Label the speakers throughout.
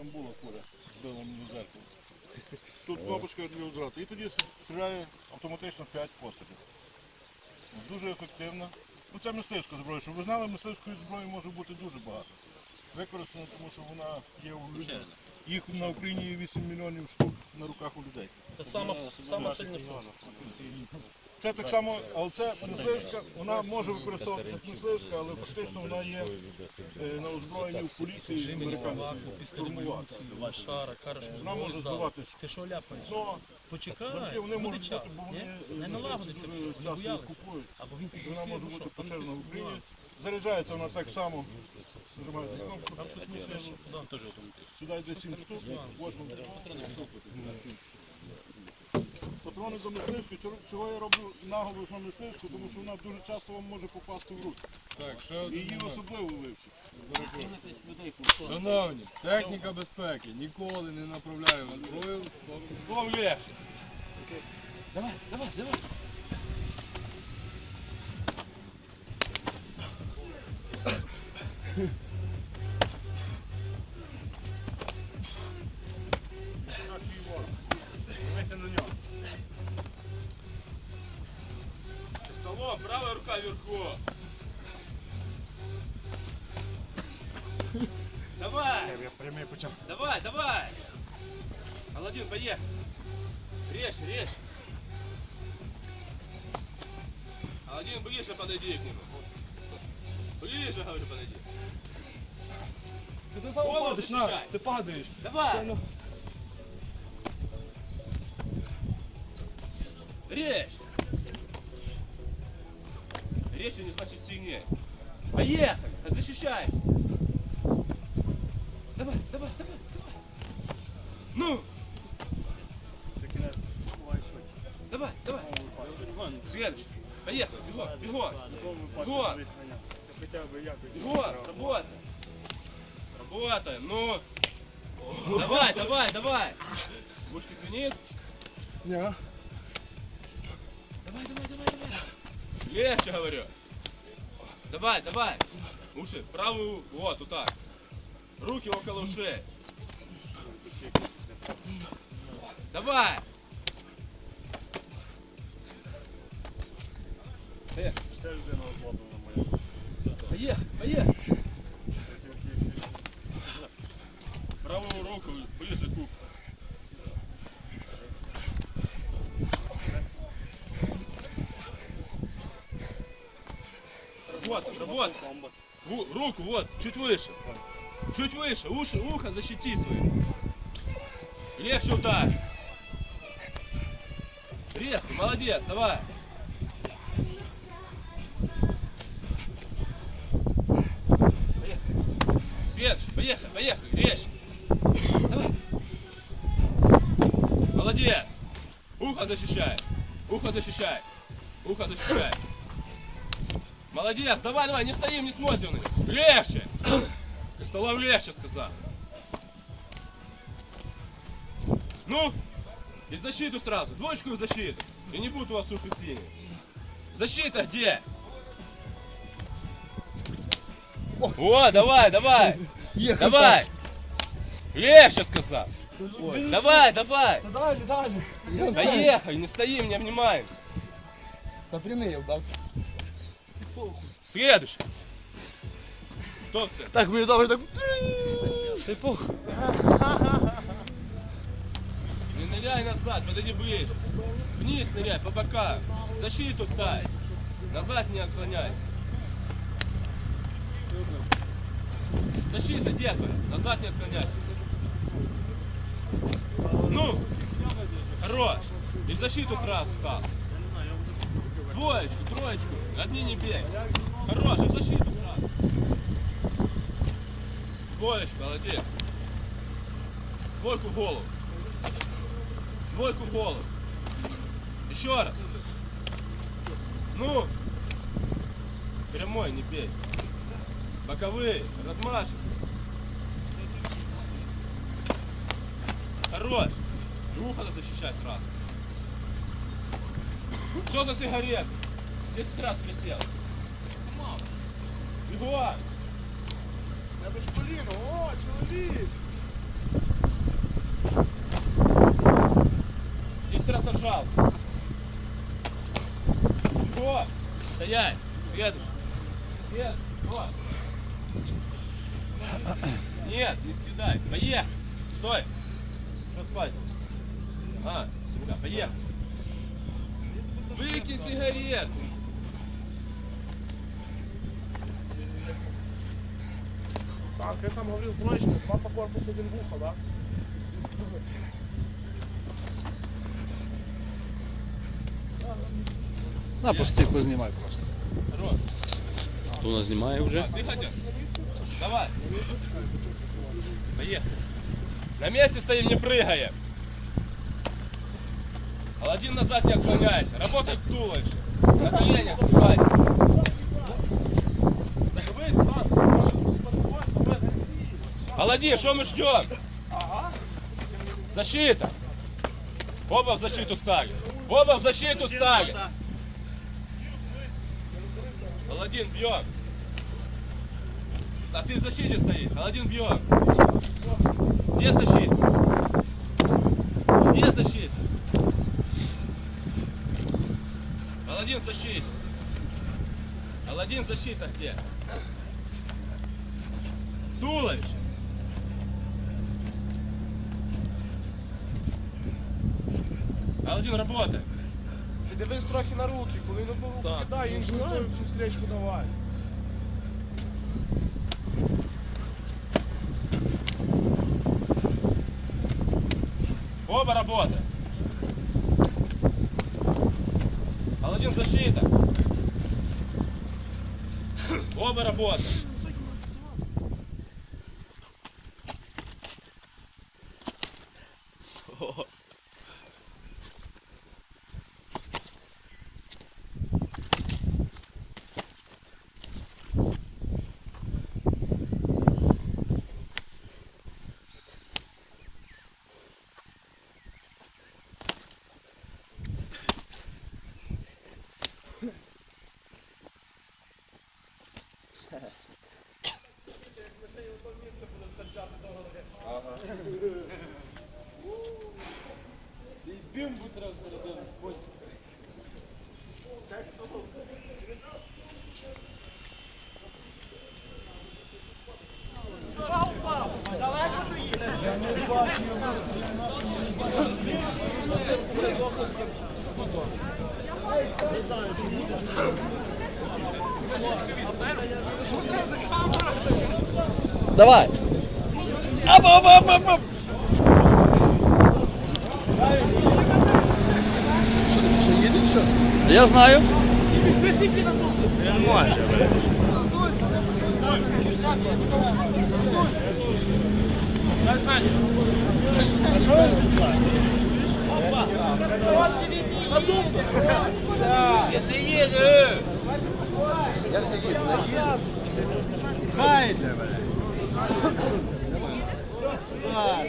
Speaker 1: Там була куля, збила мені зеркало. Тут кнопочка для відразу. І тоді стріляє автоматично 5 пострілів. Дуже ефективно. Ну, це мисливська зброя. Щоб ви знали, мисливської зброї може бути дуже багато. Використано, тому що вона є у людей. Їх на Україні є 8 мільйонів штук на руках у людей.
Speaker 2: Це сама, сама сильна штука.
Speaker 1: Це так само, але це мисливська, вона може використовуватися як мисливська, але фактично вона є е, на озброєнні в поліції американській. штурмувати. Вона може
Speaker 2: здав.
Speaker 1: збивати
Speaker 2: Ти що ляпаєш? Почекай,
Speaker 1: Вони
Speaker 2: буде
Speaker 1: можуть
Speaker 2: час.
Speaker 1: бути, бо
Speaker 2: Ні?
Speaker 1: вони
Speaker 2: Не
Speaker 1: е,
Speaker 2: налагодиться
Speaker 1: дуже
Speaker 2: все, не
Speaker 1: часто їх
Speaker 2: боялися.
Speaker 1: купують.
Speaker 2: Або він
Speaker 1: Вона може
Speaker 2: ну
Speaker 1: бути
Speaker 2: що, там
Speaker 1: поширена в Україні. Заряджається вона так само. Нажимаєте кнопку,
Speaker 2: Там щось нюанс. Да.
Speaker 1: сюди йде 7 штук, 8 Патрони до мисливської, чого- я роблю наголос на мисливську, тому що вона дуже часто вам може попасти в руки.
Speaker 3: Так, ще
Speaker 1: І
Speaker 3: один
Speaker 1: її
Speaker 3: момент.
Speaker 1: особливо вивчити.
Speaker 3: Шановні, техніка безпеки ніколи не направляємо зброю в сторону. Легше.
Speaker 2: Давай, давай, давай.
Speaker 3: Правая рука вверху.
Speaker 4: Давай,
Speaker 1: Я прямий почав.
Speaker 4: давай, давай. Аладдин, поехали. Режь, режь. Аладдин, ближе подойди к нему. Ближе, говорю, подойди.
Speaker 3: Ти
Speaker 4: Голову защищай.
Speaker 3: ти падаєш.
Speaker 4: Давай. Режь. Режь, не значит сильнее. Поехали, защищайся. Давай, давай, давай, давай. Ну. Давай, давай. Следующий. Поехали, бегом, бегом. Бегом. Бегом, работай. Работаем, ну. Давай, давай, давай. Ушки звенит?
Speaker 1: Ні.
Speaker 4: Легче, говорю. Давай, давай. Уши, правую, вот, вот так. Руки около ушей. Давай. Поехали, поехали. Вот. Ву- Руку, вот, чуть выше. Чуть выше, уши, ухо защити свои. Легче ударь. Резко, молодец, давай. Поехали. Следующий, поехали, поехали, резче. Давай. Молодец. Ухо защищай. Ухо защищай. Ухо защищай. Молодец, давай, давай, не стоим, не смотрим. Легче. Ты столом легче сказал. Ну, и в защиту сразу, двоечку в защиту. И не буду вас слушать сильно. Защита где? О, давай, давай. Давай. Легче сказал. Давай, давай.
Speaker 5: Далі, далі. Я
Speaker 4: Поехали, не стоим, не обнимаемся.
Speaker 5: Та прямий я вдав.
Speaker 4: Следующий. Кто це?
Speaker 5: Так, мені добре так. Ти пух.
Speaker 4: Не ныряй назад, подойди ближе. Вниз ныряй, по бокам. Защиту ставь. Назад не отклоняйся. Защита, где твоя? Назад не отклоняйся. Ну, хорош. И в защиту сразу стал. Двоечку, троечку. Одни не бей. Хорош, в защиту сразу. Двоечку, молодец. Двойку в голову. Двойку в голову. Еще раз. Ну. Прямой, не бей. Боковые, размашись. Хорош. И ухо защищай сразу. Что за сигареты? 10 раз присел. Егор!
Speaker 1: Я бы блин, о, человек! 10 раз отжал. Егор!
Speaker 4: Стоять! Следующий. Нет, Егор! Нет, не скидай. Поехали. Стой. Что спать? А, сука, поехали. Выкинь сигарету!
Speaker 2: Так, я там говорив срочно, два по корпусу, один вухо, да?
Speaker 5: На постійку знімай просто.
Speaker 6: Хто нас знімає вже?
Speaker 4: Ты хотел? Давай! Поехали! На месте стоим, не прыгаем! Аладдин назад не отклоняйся! Работай туловище! На коленях вступайте! Аладдин, что мы ждем? Защита! Оба в защиту стали! Оба в защиту стали! Аладдин, бьем! А ты в защите стоишь, Аладдин бьет. Где защита? Где защита? Аладдин в защите. Аладдин защита где? Туловище. Аладдин работает.
Speaker 2: Ти дивись трохи на руки, коли на руки кидай, іншу рукою в цю стрічку давай.
Speaker 4: Оба работают. Аладдин защита. Оба
Speaker 5: Давай. Оп, оп, оп, оп, оп. Що, що їде, що? Я знаю.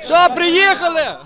Speaker 6: Що, приїхали?